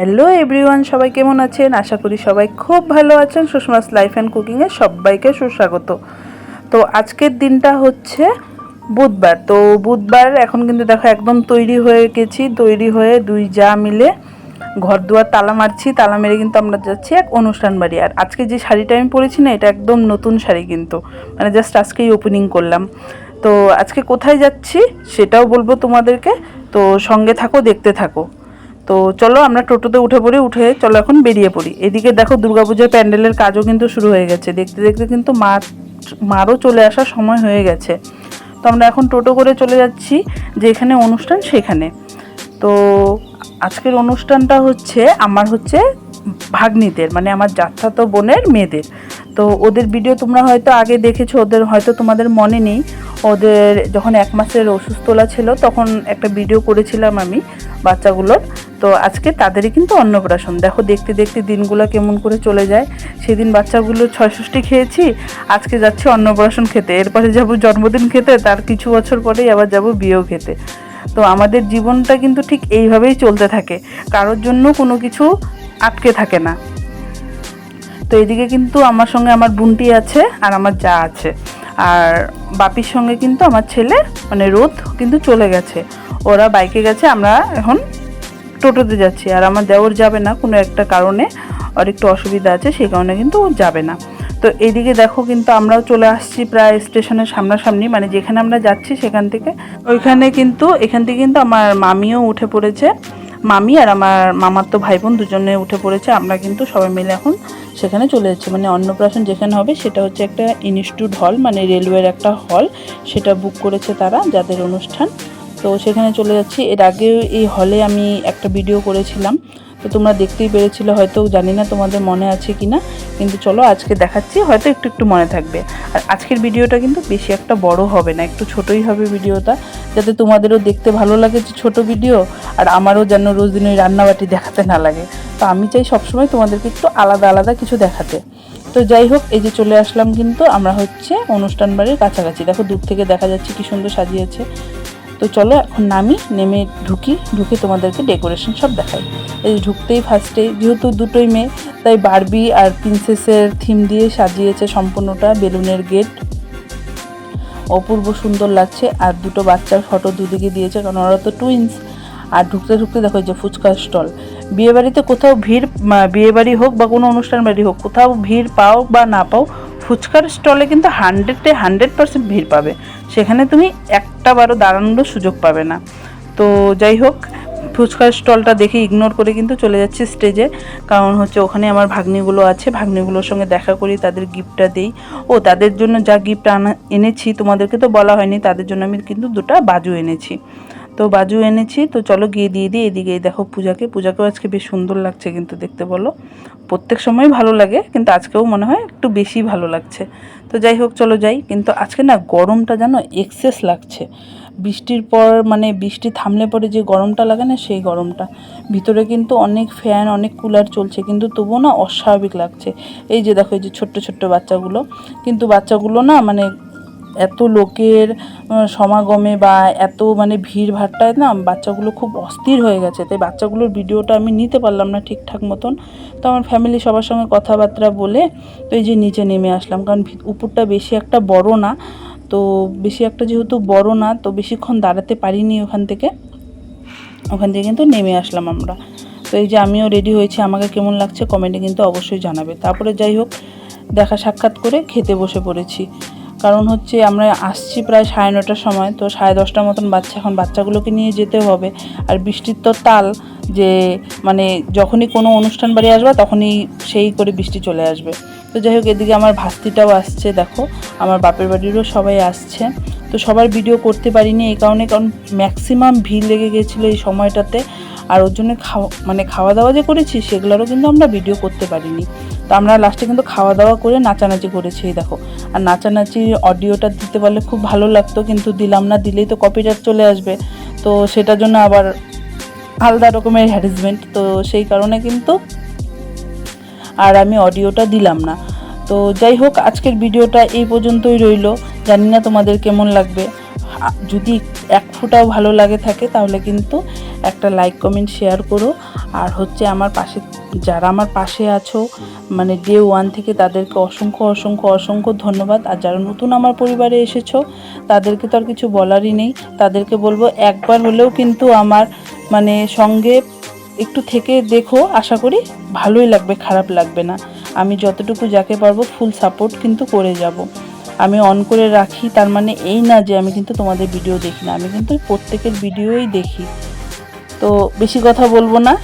Hello everyone, সবাই কেমন আছেন? আশা করি সবাই খুব ভালো আছেন। সুষমাস লাইফ অ্যান্ড কুকিংয়ে সবাইকে সুস্বাগত। তো আজকের দিনটা হচ্ছে বুধবার। তো বুধবার এখন কিন্তু দেখো একদম তৈরি হয়ে গেছি। তৈরি হয়ে দুই যা মিলে ঘর দুয়ার তালা মারছি। তালা মেরে কিন্তু আমরা যাচ্ছি এক অনুষ্ঠান বাড়ি। আর আজকে যে শাড়িটা আমি পরেছি না, এটা একদম নতুন শাড়ি কিন্তু। মানে জাস্ট আজকেই ওপেনিং করলাম। তো আজকে কোথায় যাচ্ছি সেটাও বলব তোমাদেরকে। তো সঙ্গে থাকো, দেখতে থাকো। তো চলো আমরা টোটোতে উঠে পড়ি, উঠে চলো এখন বেরিয়ে পড়ি। এদিকে দেখো দুর্গাপূজার প্যান্ডেলের কাজও কিন্তু শুরু হয়ে গেছে। দেখতে দেখতে কিন্তু মা মারও চলে আসার সময় হয়ে গেছে। তো আমরা এখন টোটো করে চলে যাচ্ছি, যেখানে অনুষ্ঠান সেখানে। তো আজকের অনুষ্ঠানটা হচ্ছে, আমার হচ্ছে ভাগ্নিদের মানে আমার যাত্রা তো বোনের মেয়েদের। তো ওদের ভিডিও তোমরা হয়তো আগে দেখেছ, ওদের হয়তো তোমাদের মনে নেই। ওদের যখন এক মাসের অসুস্থলা ছিল, তখন একটা ভিডিও করেছিলাম আমি বাচ্চাগুলোর। তো আজকে তাদেরই কিন্তু অন্নপ্রাশন। দেখো, দেখতে দেখতে দিনগুলো কেমন করে চলে যায়। সেদিন বাচ্চাগুলো ছয়ষষ্ঠী খেয়েছি, আজকে যাচ্ছি অন্নপ্রাশন খেতে। এরপরে যাব জন্মদিন খেতে, তার কিছু বছর পরেই আবার যাব বিয়েও খেতে। তো আমাদের জীবনটা কিন্তু ঠিক এইভাবেই চলতে থাকে। কারোর জন্য কোনো কিছু আটকে থাকে না। তো এদিকে কিন্তু আমার সঙ্গে আমার বোনটি আছে আর আমার যা আছে। আর বাপির সঙ্গে কিন্তু আমার ছেলে মানে রোদ কিন্তু চলে গেছে। ওরা বাইকে গেছে, আমরা এখন টোটোতে যাচ্ছি। আর আমার দেওর যাবে না কোনো একটা কারণে, আর একটু অসুবিধা আছে, সেই কারণে কিন্তু ও যাবে না। তো এদিকে দেখো কিন্তু আমরাও চলে আসছি প্রায় স্টেশনের সামনাসামনি মানে যেখানে আমরা যাচ্ছি সেখান থেকে। ওইখানে কিন্তু, এখান থেকে কিন্তু আমার মামিও উঠে পড়েছে। মামি আর আমার মামার তো ভাই বোন দুজনে উঠে পড়েছে, আমরা কিন্তু সবাই মিলে এখন সেখানে চলে যাচ্ছি। মানে অন্নপ্রাশন যেখানে হবে সেটা হচ্ছে একটা ইনস্টিটিউট হল মানে রেলওয়ের একটা হল, সেটা বুক করেছে তারা যাদের অনুষ্ঠান। তো সেখানে চলে যাচ্ছি। এর আগে এই হলে আমি একটা ভিডিও করেছিলাম। তো তোমরা দেখতেই পেরেছিলে, হয়তো জানি না তোমাদের মনে আছে কি না কিন্তু চলো আজকে দেখাচ্ছি, হয়তো একটু একটু মনে থাকবে। আর আজকের ভিডিওটা কিন্তু বেশি একটা বড় হবে না, একটু ছোটই হবে ভিডিওটা যাতে তোমাদেরও দেখতে ভালো লাগে যে ছোটো ভিডিও আর আমারও যেন রোজ দিন ওই রান্নাবাটি দেখাতে না লাগে। তো আমি চাই সবসময় তোমাদেরকে একটু আলাদা আলাদা কিছু দেখাতে। তো যাই হোক, এই যে চলে আসলাম কিন্তু, আমরা হচ্ছে অনুষ্ঠান বাড়ির কাছাকাছি। দেখো দূর থেকে দেখা যাচ্ছে কি সুন্দর সাজিয়েছে। তো চলো এখন নামি, নেমে ঢুকি, ঢুকে তোমাদেরকে ডেকোরেশন সব দেখাই। এই ঢুকতেই ফার্স্টে যেহেতু দুটোই মেয়ে, তাই বারবি আর প্রিন্সেসের থিম দিয়ে সাজিয়েছে সম্পূর্ণটা, বেলুনের গেট অপূর্ব সুন্দর লাগছে, আর দুটো বাচ্চার ফটো দুদিকে দিয়েছে, কারণ ওরা তো টুইন্স আর ঢুকতে ঢুকতে দেখো যে ফুচকার স্টল বিয়েবাড়িতে কোথাও ভিড় বিয়েবাড়ি হোক বা কোনো অনুষ্ঠান বাড়ি হোক, কোথাও ভিড় পাও বা না পাও, ফুচকার স্টলে কিন্তু হান্ড্রেডে হান্ড্রেড পার্সেন্ট ভিড় পাবে। সেখানে তুমি একটা বারো দাঁড়ানোর সুযোগ পাবে না। তো যাই হোক, ফুচকার স্টলটা দেখে ইগনোর করে কিন্তু চলে যাচ্ছি স্টেজে কারণ হচ্ছে ওখানে আমার ভাগ্নিগুলো আছে, ভাগ্নিগুলোর সঙ্গে দেখা করি, তাদের গিফটটা দিই। ও, তাদের জন্য যা গিফট আনা, এনেছি, তোমাদেরকে তো বলা হয়নি, তাদের জন্য আমি কিন্তু দুটা বাজু এনেছি। তো বাজু এনেছি, তো চলো গিয়ে দিয়ে দিই। এদিকে দেখো পূজাকে। পূজাকেও আজকে বেশ সুন্দর লাগছে কিন্তু দেখতে বলো। প্রত্যেক সময় ভালো লাগে, কিন্তু আজকেও মনে হয় একটু বেশি ভালো লাগছে। তো যাই হোক, চলো যাই। কিন্তু আজকে না গরমটা যেন এক্সেস লাগছে। বৃষ্টির পর মানে বৃষ্টি থামলে পরে যে গরমটা লাগে না, সেই গরমটা। ভিতরে কিন্তু অনেক ফ্যান অনেক কুলার চলছে, কিন্তু তবুও না অস্বাভাবিক লাগছে। এই যে দেখো, এই যে ছোট্ট ছোট্ট বাচ্চাগুলো। কিন্তু বাচ্চাগুলো না মানে এত লোকের সমাগমে বা এত মানে ভিড় ভাট্টায় না বাচ্চাগুলো খুব অস্থির হয়ে গেছে। তাই বাচ্চাগুলোর ভিডিওটা আমি নিতে পারলাম না ঠিকঠাক মতন। তো আমার ফ্যামিলি সবার সঙ্গে কথাবার্তা বলে তো এই যে নিচে নেমে আসলাম। কারণ উপরটা বেশি একটা বড় না। তো বেশি একটা যেহেতু বড় না, তো বেশিক্ষণ দাঁড়াতে পারিনি ওখান থেকে। ওখান থেকে কিন্তু নেমে আসলাম আমরা। তো এই যে আমিও রেডি হয়েছি। আমাকে কেমন লাগছে কমেন্টে কিন্তু অবশ্যই জানাবে। তারপরে যাই হোক, দেখা সাক্ষাৎ করে খেতে বসে পড়েছি। কারণ হচ্ছে আমরা আসছি প্রায় সাড়ে নটার সময়, তো সাড়ে দশটার মতন বাচ্চা, এখন বাচ্চাগুলোকে নিয়ে যেতে হবে। আর বৃষ্টির তো তাল যে মানে যখনই কোনো অনুষ্ঠান বাড়ি আসবে, তখনই সেই করে বৃষ্টি চলে আসবে। তো যাই হোক, এদিকে আমার ভাস্তিটাও আসছে, দেখো। আমার বাপের বাড়িরও সবাই আসছে। তো সবার ভিডিও করতে পারিনি এই কারণে, কারণ ম্যাক্সিমাম ভিড় লেগে গেছিল এই সময়টাতে। আর ওর জন্য খাওয়া মানে খাওয়া দাওয়া যে করেছি, সেগুলোরও কিন্তু আমরা ভিডিও করতে পারিনি। তো আমরা লাস্টে কিন্তু খাওয়া দাওয়া করে নাচানাচি করেছি দেখো। আর নাচানাচি অডিওটা দিতে পারলে খুব ভালো লাগতো, কিন্তু দিলাম না, দিলেই তো কপিরাইট চলে আসবে। তো সেটার জন্য আবার আলাদা রকমের হ্যারাসমেন্ট তো সেই কারণে কিন্তু আর আমি অডিওটা দিলাম না। তো যাই হোক, আজকের ভিডিওটা এই পর্যন্তই রইল। জানি না তোমাদের কেমন লাগবে। যদি এক ফুটাও ভালো লাগে থাকে, তাহলে কিন্তু একটা লাইক কমেন্ট শেয়ার করো। আর হচ্ছে আমার পাশে, যারা আমার পাশে আছো মানে ডে ওয়ান থেকে তাদেরকে অসংখ্য অসংখ্য অসংখ্য ধন্যবাদ। আর যারা নতুন আমার পরিবারে এসেছ, তাদেরকে তো আর কিছু বলারই নেই। তাদেরকে বলব, একবার হলেও কিন্তু আমার মানে সঙ্গে একটু থেকে দেখো। আশা করি ভালোই লাগবে, খারাপ লাগবে না। আমি যতটুকু যাকে পারব ফুল সাপোর্ট কিন্তু করে যাব। আমি অন করে রাখি, তার মানে এই না যে আমি কিন্তু তোমাদের ভিডিও দেখি না। আমি কিন্তু প্রত্যেকের ভিডিওই দেখি। তো বেশি কথা বলব না।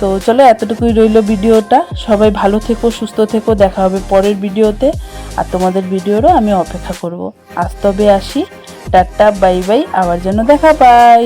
তো চলো, এতটুকুই রইল ভিডিওটা। সবাই ভালো থেকো, সুস্থ থেকো, দেখা হবে পরের ভিডিওতে। আর তোমাদের ভিডিওরও আমি অপেক্ষা করব। আজ তবে আসি। Tata, bye bye. আবার যেন দেখা পাই